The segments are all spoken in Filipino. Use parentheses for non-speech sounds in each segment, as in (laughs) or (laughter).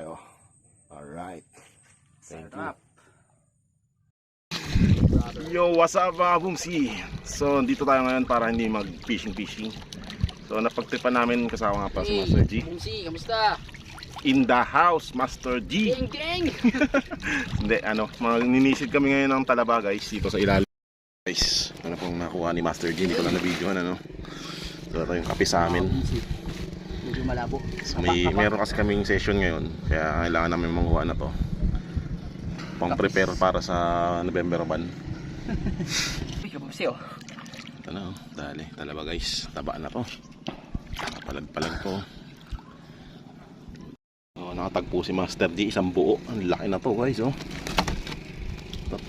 tayo. Alright. Thank you. Sarap. Yo, what's up mga bumsi? So, dito tayo ngayon para hindi mag-fishing-fishing. So, napagtipan namin kasama nga pa si Master G. Bumsi, kamusta? In the house, Master G. Geng, geng! (laughs) Hindi, ano, maninisid kami ngayon ng talaba guys dito sa ilalim. Guys, ano pong nakuha ni Master G, hindi ko lang na-videohan ano. So, ito yung kape sa amin. Medyo malabo. So, may, meron kasi kaming session ngayon, kaya kailangan namin manguha na to. Pang prepare para sa November 1. (laughs) Uy, kabumsi oh. Ito na, oh. dali, talaba guys, taba na to. Palag-palag to. Oh, nakatagpo si Master G, isang buo. Ang laki na to guys, oh.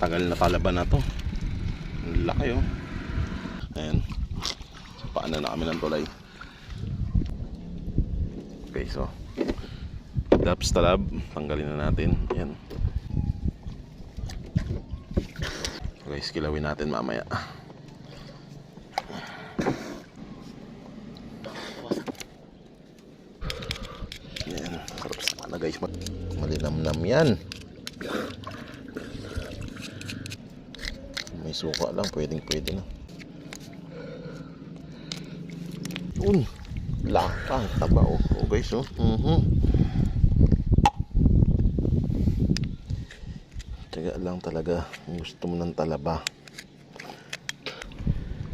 Tagal na talaba na to. Ang laki, oh. Ayan. Paano na kami ng tulay. Okay, so. Daps talab, tanggalin na natin. Ayan. Guys, kilawin natin mamaya. Yan, sarap sa mana guys. Malinamnam yan. May suka lang, pwedeng pwede na. Yun, laka, taba oh, oh guys oh. Mhm. Tiyaga lang talaga gusto mo ng talaba.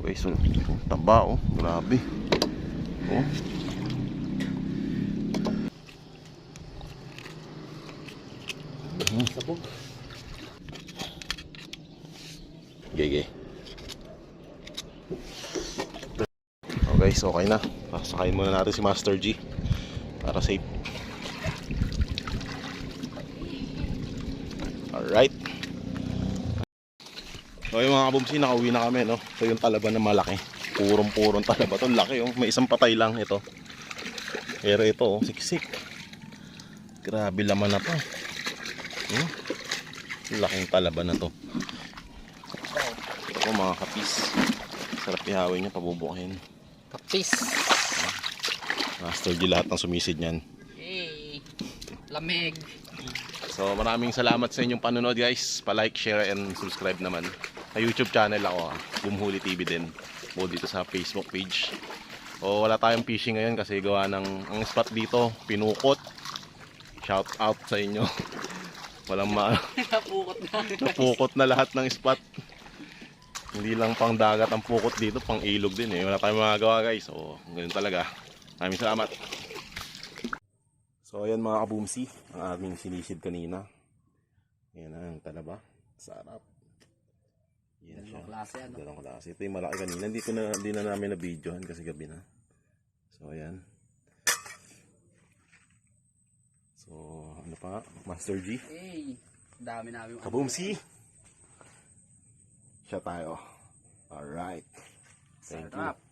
Guys, oh, taba oh, grabe. Oh. Sabog. Gege. Guys, okay na. Sakayin muna natin si Master G para safe. Alright. So yung mga kabumsi, nakauwi na kami, no? So yung talaba na malaki. Purong-purong talaba. Ito, laki, oh. May isang patay lang ito. Pero ito, oh, siksik. Grabe laman na to. Hmm? Laking talaba na to. Ito mga kapis. Sarap ihawin niya, pabubukin. Kapis. Master G lahat ng sumisid niyan. Hey. Lamig. So maraming salamat sa inyong panonood guys. Pa-like, share, and subscribe naman. Sa YouTube channel ako, ah. Bumhuli TV din. O dito sa Facebook page. O wala tayong fishing ngayon kasi gawa ng ang spot dito, pinukot. Shout out sa inyo. (laughs) Walang ma (laughs) Napukot na. napukot na lahat ng spot. Hindi lang pang dagat ang pukot dito, pang ilog din eh. Wala tayong magagawa guys. So, ganun talaga. Maraming salamat. So, ayan mga kabumsi, ang aming sinisid kanina. Ayan ang talaba. Sarap. Yan siya. Dalawang klase ano. Dalawang klase. Ito yung malaki kanina. Hindi, ko na, hindi na namin na-videohan kasi gabi na. So, ayan. So, ano pa? Master G. Hey. Dami namin. Kabumsi! Siya tayo. Alright. Thank you. Sarap.